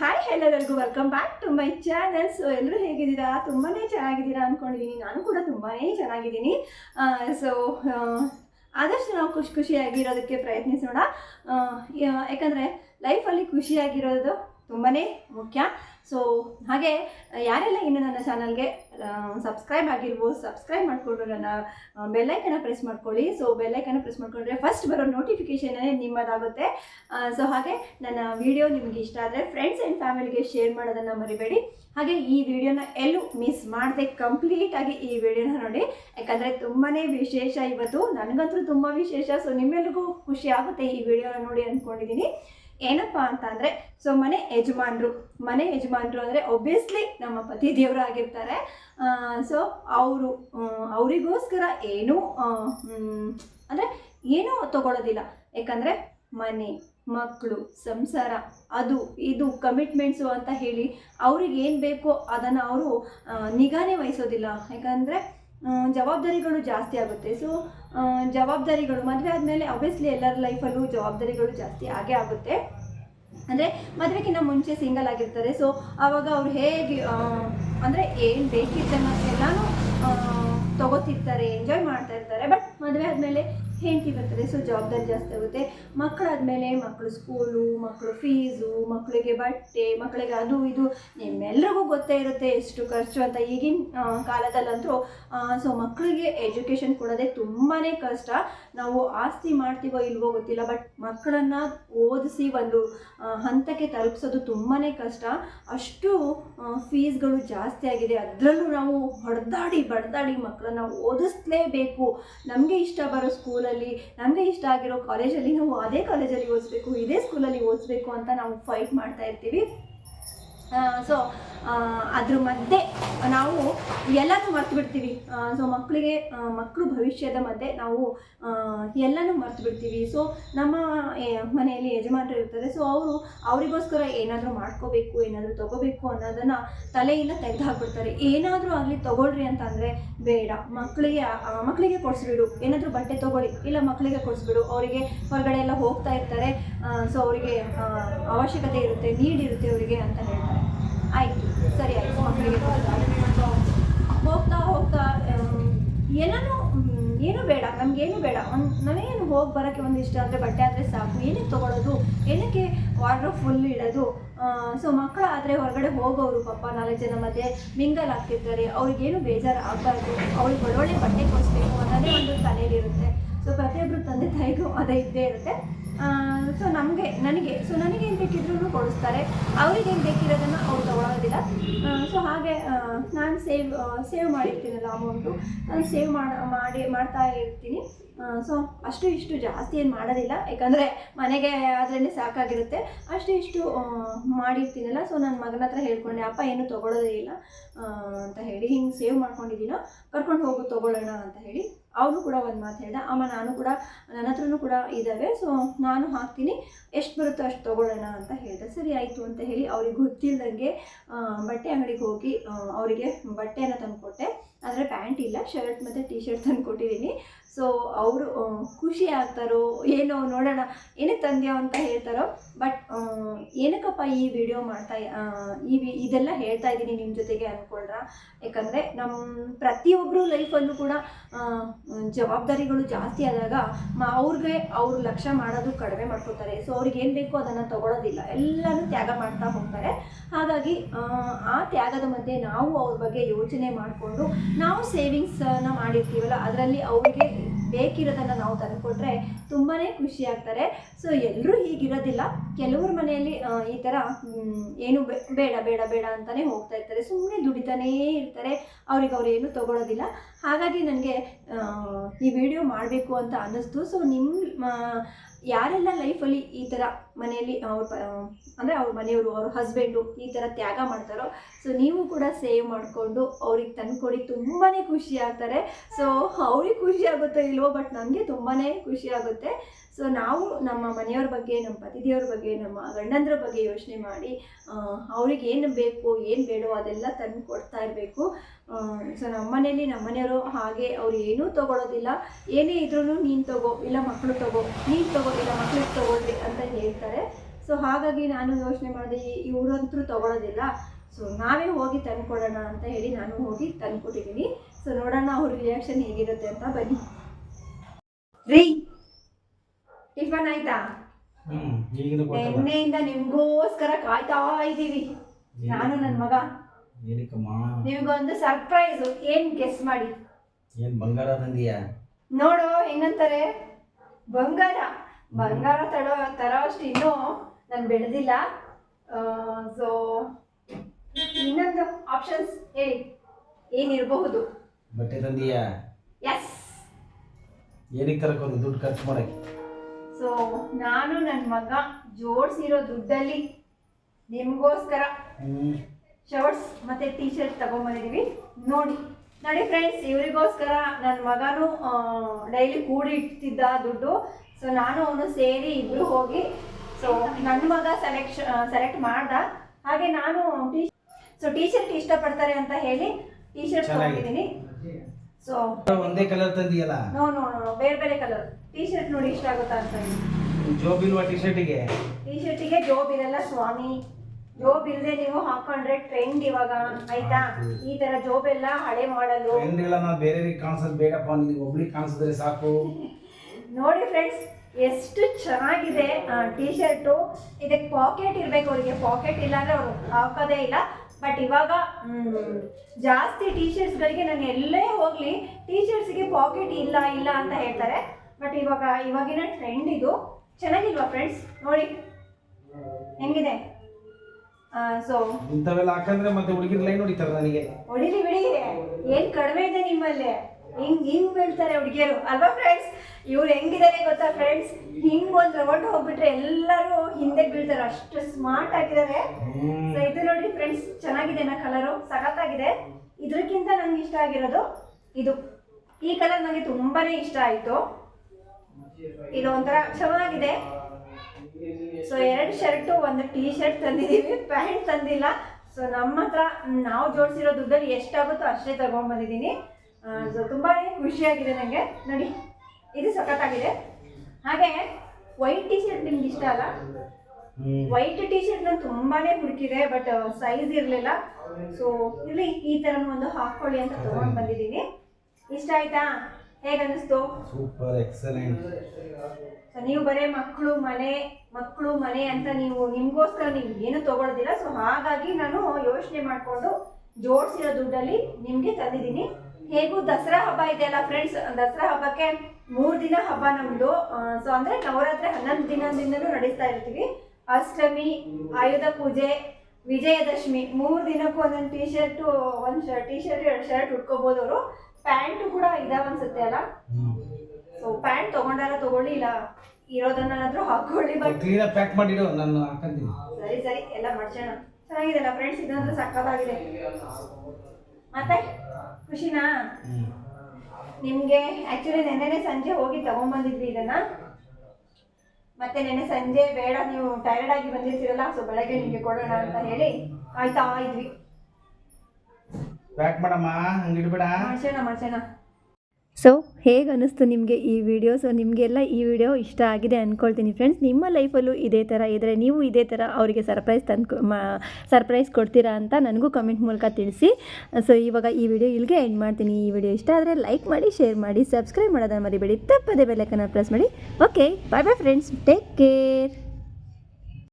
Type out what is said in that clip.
Hi ಎಲ್ಲರಿಗೂ welcome back to my channel so ಎಲ್ಲರೂ ಹೇಗಿದ್ದೀರಾ? ತುಂಬಾ ಚೆನ್ನಾಗಿದ್ದೀರಾ ಅಂದ್ಕೊಂಡಿದ್ದೀನಿ ನಾನು ಕೂಡ ತುಂಬಾ ಚೆನ್ನಾಗಿದ್ದೀನಿ. ಸೊ ಆದಷ್ಟು ನಾವು ಖುಷಿ ಖುಷಿಯಾಗಿರೋದಕ್ಕೆ ಪ್ರಯತ್ನಿಸೋಣ. ಯಾಕಂದರೆ ಲೈಫಲ್ಲಿ ಖುಷಿಯಾಗಿರೋದು ತುಂಬಾ ಮುಖ್ಯ. ಸೊ ಹಾಗೆ, ಯಾರೆಲ್ಲ ಇನ್ನು ನನ್ನ ಚಾನಲ್ಗೆ ಸಬ್ಸ್ಕ್ರೈಬ್ ಆಗಿರ್ಬೋದು ಸಬ್ಸ್ಕ್ರೈಬ್ ಮಾಡಿಕೊಂಡು ನನ್ನ ಬೆಲ್ಲೈಕನ ಪ್ರೆಸ್ ಮಾಡ್ಕೊಳ್ಳಿ. ಸೊ ಬೆಲ್ಲೈಕನ ಪ್ರೆಸ್ ಮಾಡ್ಕೊಂಡ್ರೆ ಫಸ್ಟ್ ಬರೋ ನೋಟಿಫಿಕೇಷನೇ ನಿಮ್ಮದಾಗುತ್ತೆ. ಸೊ ಹಾಗೆ, ನನ್ನ ವಿಡಿಯೋ ನಿಮಗೆ ಇಷ್ಟ ಆದರೆ ಫ್ರೆಂಡ್ಸ್ ಆ್ಯಂಡ್ ಫ್ಯಾಮಿಲಿಗೆ ಶೇರ್ ಮಾಡೋದನ್ನು ಮರಿಬೇಡಿ. ಹಾಗೆ, ಈ ವಿಡಿಯೋನ ಎಲ್ಲೂ ಮಿಸ್ ಮಾಡದೆ ಕಂಪ್ಲೀಟಾಗಿ ಈ ವಿಡಿಯೋನ ನೋಡಿ. ಯಾಕಂದರೆ ತುಂಬಾ ವಿಶೇಷ ಇವತ್ತು. ನನಗಂತೂ ತುಂಬ ವಿಶೇಷ. ಸೊ ನಿಮ್ಮೆಲ್ರಿಗೂ ಖುಷಿ ಆಗುತ್ತೆ ಈ ವಿಡಿಯೋನ ನೋಡಿ ಅಂದ್ಕೊಂಡಿದ್ದೀನಿ ಏನಪ್ಪ ಅಂತ ಅಂದರೆ, ಸೊ ಮನೆ ಯಜಮಾನ್ರು ಮನೆ ಯಜಮಾನ್ರು ಅಂದರೆ ಒಬ್ವಿಯಸ್ಲಿ ನಮ್ಮ ಪತಿ ದೇವರು ಆಗಿರ್ತಾರೆ. ಸೊ ಅವರು ಅವರಿಗೋಸ್ಕರ ಏನೂ ಅಂದರೆ ಏನೂ ತಗೊಳ್ಳೋದಿಲ್ಲ ಯಾಕಂದರೆ ಮನೆ ಮಕ್ಕಳು ಸಂಸಾರ, ಅದು, ಇದು ಕಮಿಟ್ಮೆಂಟ್ಸು ಅಂತ ಹೇಳಿ ಅವ್ರಿಗೆ ಏನು ಬೇಕೋ ಅದನ್ನು ಅವರು ನಿಗಾನೇ ವಹಿಸೋದಿಲ್ಲ. ಯಾಕಂದರೆ ಜವಾಬ್ದಾರಿಗಳು ಜಾಸ್ತಿ ಆಗುತ್ತೆ. ಸೊ ಜವಾಬ್ದಾರಿಗಳು ಮದುವೆ ಆದಮೇಲೆ ಅಬ್ವಿಯಸ್ಲಿ ಎಲ್ಲರ ಲೈಫಲ್ಲೂ ಜವಾಬ್ದಾರಿಗಳು ಜಾಸ್ತಿ ಆಗೇ ಆಗುತ್ತೆ. ಅಂದರೆ ಮದುವೆಗಿಂತ ಮುಂಚೆ ಸಿಂಗಲ್ ಆಗಿರ್ತಾರೆ. ಸೊ ಆವಾಗ ಅವ್ರು ಹೇಗೆ ಅಂದರೆ ಏನು ಬೇಕಿದ್ದನ್ನು ಎಲ್ಲನೂ ತಗೋತಿರ್ತಾರೆ ಎಂಜಾಯ್ ಮಾಡ್ತಾ ಇರ್ತಾರೆ. ಬಟ್ ಮದುವೆ ಆದಮೇಲೆ ಹೆಂಡತಿ ಬರ್ತದೆ ಸೊ ಜವಾಬ್ದಾರಿ ಜಾಸ್ತಿ ಆಗುತ್ತೆ. ಮಕ್ಕಳಾದಮೇಲೆ ಮಕ್ಕಳು ಸ್ಕೂಲು ಮಕ್ಕಳು ಫೀಸು ಮಕ್ಕಳಿಗೆ ಬಟ್ಟೆ ಮಕ್ಕಳಿಗೆ ಅದು ಇದು, ನಿಮ್ಮೆಲ್ರಿಗೂ ಗೊತ್ತೇ ಇರುತ್ತೆ ಎಷ್ಟು ಖರ್ಚು ಅಂತ ಈಗಿನ ಕಾಲದಲ್ಲಂತೂ. ಸೊ ಮಕ್ಕಳಿಗೆ ಎಜುಕೇಷನ್ ಕೊಡೋದೇ ತುಂಬಾ ಕಷ್ಟ. ನಾವು ಆಸ್ತಿ ಮಾಡ್ತೀವೋ ಇಲ್ವೋ ಗೊತ್ತಿಲ್ಲ ಬಟ್ ಮಕ್ಕಳನ್ನು ಓದಿಸಿ ಒಂದು ಹಂತಕ್ಕೆ ತಲುಪಿಸೋದು ತುಂಬಾ ಕಷ್ಟ. ಅಷ್ಟು ಫೀಸ್ಗಳು ಜಾಸ್ತಿ ಆಗಿದೆ. ಅದರಲ್ಲೂ ನಾವು ಹೊಡೆದಾಡಿ, ಬಡ್ದಾಡಿ ಮಕ್ಕಳನ್ನ ಓದಿಸ್ಲೇಬೇಕು. ನಮಗೆ ಇಷ್ಟ ಬರೋ ಸ್ಕೂಲಲ್ಲಿ ನಮಗೆ ಇಷ್ಟ ಆಗಿರೋ ಕಾಲೇಜಲ್ಲಿ ನಾವು ಅದೇ ಕಾಲೇಜಲ್ಲಿ ಓದಿಸ್ಬೇಕು, ಇದೇ ಸ್ಕೂಲಲ್ಲಿ ಓದಿಸ್ಬೇಕು ಅಂತ ನಾವು ಫೈಟ್ ಮಾಡ್ತಾ ಇರ್ತೀವಿ. ಸೊ ಅದ್ರ ಮಧ್ಯೆ ನಾವು ಎಲ್ಲನೂ ಮರ್ತು ಬಿಡ್ತೀವಿ. ಸೊ ಮಕ್ಕಳಿಗೆ ಮಕ್ಕಳು ಭವಿಷ್ಯದ ಮಧ್ಯೆ ನಾವು ಎಲ್ಲನೂ ಮರ್ತು ಬಿಡ್ತೀವಿ. ಸೊ ನಮ್ಮ ಮನೆಯಲ್ಲಿ ಯಜಮಾನರು ಇರ್ತಾರೆ. ಸೊ ಅವರು ಅವರಿಗೋಸ್ಕರ ಏನಾದರೂ ಮಾಡ್ಕೋಬೇಕು, ಏನಾದರೂ ತಗೋಬೇಕು ಅನ್ನೋದನ್ನು ತಲೆಯಿಂದ ತೆಗೆದು ಹಾಕ್ಬಿಡ್ತಾರೆ ಏನಾದರೂ ಆಗಲಿ ತೊಗೊಳ್ರಿ ಅಂತಂದರೆ ಬೇಡ. ಮಕ್ಕಳಿಗೆ ಮಕ್ಕಳಿಗೆ ಕೊಡಿಸ್ಬಿಡು. ಏನಾದರೂ ಬಟ್ಟೆ ತೊಗೊಳ್ಳಿ. ಇಲ್ಲ ಮಕ್ಕಳಿಗೆ ಕೊಡಿಸ್ಬಿಡು. ಅವರಿಗೆ ಹೊರಗಡೆ ಎಲ್ಲ ಹೋಗ್ತಾ ಇರ್ತಾರೆ. ಸೊ ಅವರಿಗೆ ಅವಶ್ಯಕತೆ ಇರುತ್ತೆ ನೀಡಿರುತ್ತೆ ಅವರಿಗೆ ಅಂತ ಹೇಳ್ತಾರೆ ಆಯಿತು ಸರಿ ಆಯಿತು ಮಕ್ಕಳಿಗೆ ಹೋಗ್ತಾ ಹೋಗ್ತಾ ಆಮ್, ಮ್, ಏನೂ ಬೇಡ ನಮಗೇನು ಬೇಡ. ಒಂದು ನನಗೇನು ಹೋಗಿ ಬರೋಕ್ಕೆ ಒಂದು ಇಷ್ಟ ಅಂದರೆ ಬಟ್ಟೆ ಆದರೆ ಸಾಕು ಏನಕ್ಕೆ ತೊಗೊಳೋದು ಏನಕ್ಕೆ ವಾರ್ಡ್ರೋಬ್ ಫುಲ್ ಇಡೋದು. ಸೊ ಮಕ್ಕಳಾದರೆ ಹೊರಗಡೆ ಹೋಗೋರು ಪಾಪ ನಾಲ್ಕು ಜನ ಮಧ್ಯೆ ಮಿಂಗಲ್ ಆಗ್ತಿರ್ತಾರೆ ಅವ್ರಿಗೇನು ಬೇಜಾರು ಆಗಬಾರ್ದು ಅವ್ರಿಗೆ ಒಳ್ಳೊಳ್ಳೆ ಬಟ್ಟೆ ಕೊಡಿಸ್ಬೇಕು ಅನ್ನೋದೇ ಒಂದು ತಲೆಯಲ್ಲಿರುತ್ತೆ ಸೊ ಪ್ರತಿಯೊಬ್ಬರು ತಂದೆ ತಾಯಿಗೂ ಅದೇ ಇದ್ದೇ ಇರುತ್ತೆ. ಸೊ ನಮಗೆ, ನನಗೆ ಸೊ ನನಗೆ ಏನು ಬೇಕಿದ್ರೂ ಕೊಡಿಸ್ತಾರೆ. ಅವ್ರಿಗೆ ಏನು ಬೇಕಿರೋದನ್ನು ಅವ್ರು ತೊಗೊಳೋದಿಲ್ಲ. ಸೊ ಹಾಗೆ ನಾನು ಸೇವ್ ಸೇವ್ ಮಾಡಿರ್ತೀನಲ್ಲ ಅಮೌಂಟು ನಾನು ಸೇವ್ ಮಾಡಿ ಮಾಡಿ, ಮಾಡ್ತಾ ಇರ್ತೀನಿ. ಸೊ ಅಷ್ಟು ಇಷ್ಟು ಜಾಸ್ತಿ ಏನು ಮಾಡೋದಿಲ್ಲ. ಯಾಕಂದರೆ ಮನೆಗೆ ಆದ್ರೇ ಸಾಕಾಗಿರುತ್ತೆ. ಅಷ್ಟು ಇಷ್ಟು ಮಾಡಿರ್ತೀನಲ್ಲ ಸೊ ನನ್ನ ಮಗನ ಹತ್ರ ಹೇಳ್ಕೊಂಡೆ, ಅಪ್ಪ, ಏನು ತೊಗೊಳೋದೇ ಇಲ್ಲ. ಅಂತ ಹೇಳಿ, ಹಿಂಗೆ ಸೇವ್ ಮಾಡ್ಕೊಂಡಿದ್ದೀನೋ, ಕರ್ಕೊಂಡು ಹೋಗು, ತೊಗೊಳ್ಳೋಣ, ಅಂತ ಹೇಳಿ. ಅವನು ಕೂಡ ಒಂದು ಮಾತು ಹೇಳ್ದ, ಅಮ್ಮ, ನಾನು ಕೂಡ, ನನ್ನ ಹತ್ರನೂ ಕೂಡ ಇದ್ದಾವೆ ಸೊ ನಾನು ಹಾಕ್ತೀನಿ, ಎಷ್ಟು ಬರುತ್ತೋ ಅಷ್ಟು ತೊಗೊಳ್ಳೋಣ ಅಂತ ಹೇಳಿದೆ. ಸರಿ ಆಯಿತು ಅಂತ ಹೇಳಿ ಅವ್ರಿಗೆ ಗೊತ್ತಿಲ್ಲದಂಗೆ ಬಟ್ಟೆ ಅಂಗಡಿಗೆ ಹೋಗಿ ಅವರಿಗೆ ಬಟ್ಟೆಯನ್ನು ತಂದುಕೊಟ್ಟೆ. ಆದರೆ ಪ್ಯಾಂಟ್ ಇಲ್ಲ, ಶರ್ಟ್ ಮತ್ತು ಟಿ ಶರ್ಟ್ ತಂದು ಕೊಟ್ಟಿದ್ದೀನಿ ಸೊ ಅವರು ಖುಷಿ ಆಗ್ತಾರೋ ಏನೋ ನೋಡೋಣ ಏನಕ್ಕೆ ತಂದ್ಯೋ ಅಂತ ಹೇಳ್ತಾರೋ ಬಟ್ ಏನಕ್ಕಪ್ಪ ಈ ವಿಡಿಯೋ ಮಾಡ್ತಾ ಈ ವಿ ಇದೆಲ್ಲ ಹೇಳ್ತಾ ಇದ್ದೀನಿ ನಿಮ್ಮ ಜೊತೆಗೆ ಅಂದ್ಕೊಳ್ರ ಯಾಕಂದರೆ ನಮ್ಮ ಪ್ರತಿಯೊಬ್ಬರು ಲೈಫಲ್ಲೂ ಕೂಡ ಜವಾಬ್ದಾರಿಗಳು ಜಾಸ್ತಿ ಆದಾಗ ಮ ಅವ್ರಿಗೆ ಅವರು ಲಕ್ಷ್ಯ ಮಾಡೋದು ಕಡಿಮೆ ಮಾಡ್ಕೋತಾರೆ. ಸೊ ಅವ್ರಿಗೆ ಏನು ಬೇಕೋ ಅದನ್ನು ತಗೊಳ್ಳೋದಿಲ್ಲ ಎಲ್ಲನೂ ತ್ಯಾಗ ಮಾಡ್ತಾ ಹೋಗ್ತಾರೆ. ಹಾಗಾಗಿ ಆ, ಆ ತ್ಯಾಗದ ಮಧ್ಯೆ ನಾವು ಅವ್ರ ಬಗ್ಗೆ ಯೋಚನೆ ಮಾಡಿಕೊಂಡು ನಾವು ಸೇವಿಂಗ್ಸನ್ನು ಮಾಡಿರ್ತೀವಲ್ಲ ಅದರಲ್ಲಿ ಅವ್ರಿಗೆ ಬೇಕಿರೋದನ್ನು ನಾವು ತಂದುಕೊಟ್ರೆ ತುಂಬಾ ಖುಷಿ ಆಗ್ತಾರೆ. ಸೊ ಎಲ್ಲರೂ ಹೀಗಿರೋದಿಲ್ಲ. ಕೆಲವ್ರ ಮನೆಯಲ್ಲಿ ಈ ಥರ ಏನು ಬೇಡ ಬೇಡ ಬೇಡ ಅಂತಲೇ ಹೋಗ್ತಾ ಇರ್ತಾರೆ. ಸುಮ್ಮನೆ ದುಡಿತಾನೇ ಇರ್ತಾರೆ. ಅವ್ರಿಗೆ ಅವ್ರು ಏನು ತಗೊಳ್ಳೋದಿಲ್ಲ ಹಾಗಾಗಿ ನನಗೆ ಈ ವಿಡಿಯೋ ಮಾಡಬೇಕು ಅಂತ ಅನ್ನಿಸ್ತು. ಸೊ ನಿಮ್ಮ ಯಾರೆಲ್ಲ ಲೈಫಲ್ಲಿ ಈ ಥರ ಮನೆಯಲ್ಲಿ ಅವ್ರ ಅಂದರೆ ಅವ್ರ ಮನೆಯವರು, ಅವ್ರ ಹಸ್ಬೆಂಡು ಈ ಥರ ತ್ಯಾಗ ಮಾಡ್ತಾರೋ ಸೊ ನೀವು ಕೂಡ ಸೇವ್ ಮಾಡಿಕೊಂಡು ಅವ್ರಿಗೆ ತಂದ್ಕೊಡಿ ತುಂಬಾ ಖುಷಿ ಆಗ್ತಾರೆ. ಸೊ ಅವ್ರಿಗೆ ಖುಷಿ ಆಗುತ್ತೋ ಇಲ್ವೋ ಬಟ್ ನನಗೆ ತುಂಬಾ ಖುಷಿ ಆಗುತ್ತೆ. ಸೊ ನಾವು ನಮ್ಮ ಮನೆಯವ್ರ ಬಗ್ಗೆ, ನಮ್ಮ ಪತಿದೇವ್ರ ಬಗ್ಗೆ, ನಮ್ಮ ಗಂಡಂದ್ರ ಬಗ್ಗೆ ಯೋಚನೆ ಮಾಡಿ ಅವ್ರಿಗೆ ಏನು ಬೇಕು, ಏನು ಬೇಡೋ ಅದೆಲ್ಲ ತಂದು ಕೊಡ್ತಾ ಇರಬೇಕು. ಸೊ ನಮ್ಮ ಮನೇಲಿ ನಮ್ಮ ಮನೆಯವರು ಹಾಗೆ ಅವ್ರು ಏನೂ ತೊಗೊಳೋದಿಲ್ಲ. ಏನೇ ಇದ್ರೂ ನೀನು ತಗೋ, ಇಲ್ಲ ಮಕ್ಕಳು ತಗೋ, ನೀನು ತಗೋ, ಇಲ್ಲ ಮಕ್ಳಿಗೆ ತಗೊಳ್ರಿ ಅಂತ ಹೇಳ್ತಾರೆ ಸೊ ಹಾಗಾಗಿ ನಾನು ಯೋಚನೆ ಮಾಡಿದೆ ಇವರಂತೂ ತೊಗೊಳೋದಿಲ್ಲ. ಸೊ ನಾವೇ ಹೋಗಿ ತಂದ್ಕೊಡೋಣ ಅಂತ ಹೇಳಿ ನಾನು ಹೋಗಿ ತಂದ್ಕೊಟ್ಟಿದ್ದೀನಿ. ಸೊ ನೋಡೋಣ ಅವ್ರ ರಿಯಾಕ್ಷನ್ ಹೇಗಿರುತ್ತೆ ಅಂತ ಬನ್ನಿ. ರೀ ಟಿಫನ್ ಆಯ್ತಾ? ನಿನ್ನೆಯಿಂದ ನಿಮ್ಗೋಸ್ಕರ ಕಾಯ್ತಾ ಇದ್ದೀವಿ ನಾನು ನನ್ನ ಮಗ. ನಿಮ್ಗೊಂದು ಸರ್ಪ್ರೈಸ್ ಏನ್ ಗೆಸ್ ಮಾಡಿ? ಏನ್ ಬಂಗಾರ ತಂದಿಯಾ? ನೋಡು ಹೆಂಗಂತಾರೆ? ಬಂಗಾರ. ಬಂಗಾರ ತಡೋ ತರೋ ಅಷ್ಟು ಇನ್ನೂ ನಾನು ಬೆಳೆದಿಲ್ಲ. ಸೊ ಇನ್ನೊಂದು ಆಪ್ಷನ್ಸ್ ಹೇಳಿ. ಏನಿರಬಹುದು? ಬಟ್ಟೆ ತಂದೀಯ? ಎಸ್ ಏನಕ್ಕೆ ತರಕೋದು ದುಡ್ಡು ಖರ್ಚು ಮಾಡಕ್ಕೆ? ಸೊ ನಾನು ನನ್ನ ಮಗ ಜೋಡಿಸಿರೋ ದುಡ್ಡಲ್ಲಿ ನಿಮಗೋಸ್ಕರ ಶರ್ಟ್ಸ್ ಮತ್ತೆ ಟೀ ಶರ್ಟ್ ತಗೊಂಬಂದಿದ್ದೀವಿ ನೋಡಿ. ನೋಡಿ ಫ್ರೆಂಡ್ಸ್ ಇವರಿಗೋಸ್ಕರ ನನ್ನ ಮಗನು ಡೈಲಿ ಕೂಡಿ ಇಡ್ತಿದ್ದ ದುಡ್ಡು. ಸೊ ನಾನು ಅವನು ಸೇರಿ ಇಬ್ರು ಹೋಗಿ ಸೊ ನನ್ನ ಮಗ ಸೆಲೆಕ್ಷನ್ ಸೆಲೆಕ್ಟ್ ಮಾಡ್ದ. ಹಾಗೆ ನಾನು ಟೀ ಸೊ ಟೀ ಶರ್ಟ್ ಇಷ್ಟಪಡ್ತಾರೆ ಅಂತ ಹೇಳಿ ಟೀ ಶರ್ಟ್. ತಗೊಂಡಿದ್ದೀನಿ. ಸೊ ಒಂದೇ ಕಲರ್ ತಂದಿಯಲ್ಲ? ನೋ ನೋ ನೋ ಬೇರೆ ಬೇರೆ ಕಲರ್ ಟೀ ಶರ್ಟ್ ನೋಡಿ ಇಷ್ಟ ಆಗುತ್ತಾ ಅಂತ ಜೋಬ್ ಇಲ್ವಾ ಟಿ ಶರ್ಟಿಗೆ ಟೀ ಶರ್ಟಿಗೆ ಜೋಬ್ ಇರಲ್ಲ ಸ್ವಾಮಿ. ಜೋಬ್ ಇಲ್ಲದೆ ನೀವು ಹಾಕೊಂಡ್ರೆ ಟ್ರೆಂಡ್ ಇವಾಗ ಆಯ್ತಾ? ಈ ತರ ಜೋಬ್ ಎಲ್ಲ ಹಳೆ ಮಾಡಲು. ಫ್ರೆಂಡ್ ಇಲ್ಲ ಬೇರೆಯವ್ರಿಗೆ ಕಾಣಿಸೋದು ಬೇಡಪ್ಪ ನಿನಗೆ ಒಬ್ಳಿಗೆ ಕಾಣಿಸಿದ್ರೆ ಸಾಕು. ನೋಡಿ ಫ್ರೆಂಡ್ಸ್ ಎಷ್ಟು ಚೆನ್ನಾಗಿದೆ ಟೀ ಶರ್ಟು ಇದಕ್ಕೆ ಪಾಕೆಟ್ ಇರಬೇಕು ಅವರಿಗೆ. ಪಾಕೆಟ್ ಇಲ್ಲ ಅಂದ್ರೆ ಅವ್ರು ಹಾಕೋದೇ ಇಲ್ಲ. ಬಟ್ ಇವಾಗ ಜಾಸ್ತಿ ಟೀ ಶರ್ಟ್ಸ್ಗಳಿಗೆ ನಾನು ಎಲ್ಲೇ ಹೋಗಲಿ ಟೀ ಶರ್ಟ್ಸ್ಗೆ ಪಾಕೆಟ್ ಇಲ್ಲ ಇಲ್ಲ ಅಂತ ಹೇಳ್ತಾರೆ. ಬಟ್ ಇವಾಗ ಇವಾಗಿನ ಟ್ರೆಂಡ್ ಇದು. ಚೆನ್ನಾಗಿಲ್ವಾ ಫ್ರೆಂಡ್ಸ್ ನೋಡಿ. ಹೆಂಗಿದೆ? ಸೊ ಇಂಥವೆಲ್ಲ ಹಾಕಂದ್ರೆ ಮತ್ತೆ ಹುಡುಗಿರ್ ಲೈನ್ ಹೊಡಿತಾರೆ ನನಗೆ. ಹೊಡಿಲಿ ಬಿಡಿ. ಏನ್ ಕಡಿಮೆ ಇದೆ ನಿಮ್ಮಲ್ಲಿ? ಹಿಂಗ್ ಹಿಂಗ್ ಬೀಳ್ತಾರೆ ಹುಡುಗಿಯರು. ಅಲ್ವಾ ಫ್ರೆಂಡ್ಸ್ ಇವ್ರು ಹೆಂಗಿದ್ದಾರೆ ಗೊತ್ತಾ ಫ್ರೆಂಡ್ಸ್ ಹಿಂಗ್ ಒಂದ್ ರೌಂಡ್ ಹೋಗ್ಬಿಟ್ರೆ ಎಲ್ಲರೂ ಹಿಂದೆ ಬೀಳ್ತಾರೆ. ಅಷ್ಟು ಸ್ಮಾರ್ಟ್ ಆಗಿದ್ದಾರೆ ಸೊ ಇದು ನೋಡಿ ಫ್ರೆಂಡ್ಸ್ ಚೆನ್ನಾಗಿದೆ ನಾ ಕಲರು ಸಖತ್ತಾಗಿದೆ. ಇದಕ್ಕಿಂತ ನಂಗೆ ಇಷ್ಟ ಆಗಿರೋದು ಇದು. ಈ ಕಲರ್ ನನಗೆ ತುಂಬಾನೇ ಇಷ್ಟ ಆಯ್ತು. ಇದು ಒಂಥರ ಚೆನ್ನಾಗಿದೆ. ಸೊ ಎರಡು ಶರ್ಟು ಒಂದು ಟೀ ಶರ್ಟ್ ತಂದಿದ್ದೀವಿ ಪ್ಯಾಂಟ್ ತಂದಿಲ್ಲ. ಸೊ ನಮ್ಮ ಹತ್ರ ನಾವು ಜೋಡಿಸಿರೋ ದುಡ್ಡಲ್ಲಿ ಎಷ್ಟಾಗುತ್ತೋ ಅಷ್ಟೇ ತಗೊಂಡ್ಬಂದಿದ್ದೀನಿ ಸೊ ತುಂಬಾ ಖುಷಿಯಾಗಿದೆ ನನಗೆ ನೋಡಿ ಇದು ಸಖತ್ತಾಗಿದೆ. ಹಾಗೆ ವೈಟ್ ಟೀ ಶರ್ಟ್ ನಿಮ್ಗೆ ಇಷ್ಟ ಅಲ್ಲ? ಹ್ಮ್. ವೈಟ್ ಟೀ ಶರ್ಟ್ ನಾನು ತುಂಬಾನೇ ಹುಡುಕಿದೆ ಬಟ್ ಸೈಜ್ ಇರಲಿಲ್ಲ. ಸೊ ಇಲ್ಲಿ ಈ ಥರ ಒಂದು ಹಾಕೊಳ್ಳಿ ಅಂತ ತಗೊಂಡು ಬಂದಿದ್ದೀನಿ. ಇಷ್ಟ ಆಯ್ತಾ? ಹೇಗನ್ನಿಸ್ತು? Super excellent. ಸೊ ನೀವು ಬರೀ ಮಕ್ಕಳು ಮನೆ ಮಕ್ಕಳು ಮನೆ ಅಂತ ನೀವು ನಿಮಗೋಸ್ಕರ ನೀವು ಏನು ತಗೊಳ್ಳೋದಿಲ್ಲ ಸೊ ಹಾಗಾಗಿ ನಾನು ಯೋಚನೆ ಮಾಡಿಕೊಂಡು ಜೋಡಿಸಿರೋ ದುಡ್ಡಲ್ಲಿ ನಿಮಗೆ ತಂದಿದ್ದೀನಿ. ಹೇಗೂ ದಸರಾ ಹಬ್ಬ ಇದೆಯಲ್ಲ ಫ್ರೆಂಡ್ಸ್ ದಸರಾ ಹಬ್ಬಕ್ಕೆ ಮೂರು ದಿನ ಹಬ್ಬ ನಮ್ಮದು ಸೊ ಅಂದರೆ ನವರಾತ್ರಿ ಹನ್ನೊಂದು ದಿನದಿಂದಲೂ ನಡೆಸ್ತಾ ಇರ್ತೀವಿ. ಅಷ್ಟಮಿ ಆಯುಧ ಪೂಜೆ ವಿಜಯದಶಮಿ ಮೂರು ದಿನಕ್ಕೂ ಒಂದೊಂದು ಟೀ ಶರ್ಟು ಒಂದು ಶರ್ಟ್ ಟೀ ಶರ್ಟ್ ಎರಡು ಶರ್ಟ್ ಉಟ್ಕೋಬೋದು ಅವರು. ಪ್ಯಾಂಟು ಕೂಡ ಇದಾವ ಅನ್ಸುತ್ತೆ ಅಲ್ಲ? ಸೊ ಪ್ಯಾಂಟ್ ತಗೊಂಡಾರ ತಗೊಳ್ಳಿ ಇಲ್ಲ ಇರೋದನ್ನಾದ್ರೂ ಹಾಕೊಳ್ಳಿ ಬಟ್ ಕ್ಲೀನಾಗಿ ಪ್ಯಾಕ್ ಮಾಡಿಡು ನಾನು ಹಾಕಂತೀನಿ. ಸರಿ ಸರಿ ಎಲ್ಲ ಚೆನ್ನಾಗಿದೆ ಅಲ್ಲ ಫ್ರೆಂಡ್ಸ್ ಇದಂದ್ರೆ ಸಕ್ಕತ್ತಾಗಿದೆ ಮತ್ತೆ? ಖುಷಿನಾ? ನಿಮಗೆ ಆ್ಯಕ್ಚುಲಿ ನೆನ್ನೆನೆ ಸಂಜೆ ಹೋಗಿ ತಗೊಂಡ್ಬಂದಿದ್ವಿ ಇದನ್ನ. ಮತ್ತೆ ನೆನ್ನೆ ಸಂಜೆ ಬೇಡ ನೀವು ಟೈರ್ಡ್ ಆಗಿ ಬಂದಿರ್ತೀರಲ್ಲ ಸೊ ಬೆಳಗ್ಗೆ ನಿಮಗೆ ಕೊಡೋಣ ಅಂತ ಹೇಳಿ ಆಯ್ತಾ ಇದ್ವಿ. ಪ್ಯಾಕ್ ಮಾಡಮ್ಮ ಹಂಗಿಡ್ಬೇಡ ಮಾಡ್ಸೋಣ ಮಾಡ್ಸೋಣ. ಸೊ ಹೇಗೆ ಅನ್ನಿಸ್ತು ನಿಮಗೆ ಈ ವಿಡಿಯೋ ಸೊ ನಿಮಗೆಲ್ಲ ಈ ವಿಡಿಯೋ ಇಷ್ಟ ಆಗಿದೆ ಅಂದ್ಕೊಳ್ತೀನಿ ಫ್ರೆಂಡ್ಸ್ ನಿಮ್ಮ ಲೈಫಲ್ಲೂ ಇದೇ ಥರ ಇದ್ದರೆ ನೀವು ಇದೇ ಥರ ಅವರಿಗೆ ಸರ್ಪ್ರೈಸ್ ತಂದು ಸರ್ಪ್ರೈಸ್ ಕೊಡ್ತೀರಾ ಅಂತ ನನಗೂ ಕಮೆಂಟ್ ಮೂಲಕ ತಿಳಿಸಿ. ಸೊ ಇವಾಗ ಈ ವಿಡಿಯೋ ಇಲ್ಲಿಗೆ ಎಂಡ್ ಮಾಡ್ತೀನಿ. ಈ ವಿಡಿಯೋ ಇಷ್ಟ ಆದರೆ ಲೈಕ್ ಮಾಡಿ ಶೇರ್ ಮಾಡಿ ಸಬ್ಸ್ಕ್ರೈಬ್ ಮಾಡೋದನ್ನು ಮರಿಬೇಡಿ. ತಪ್ಪದೇ ಬೆಲೆಕನ್ನು ಪ್ರೆಸ್ ಮಾಡಿ. Okay bye bye friends take care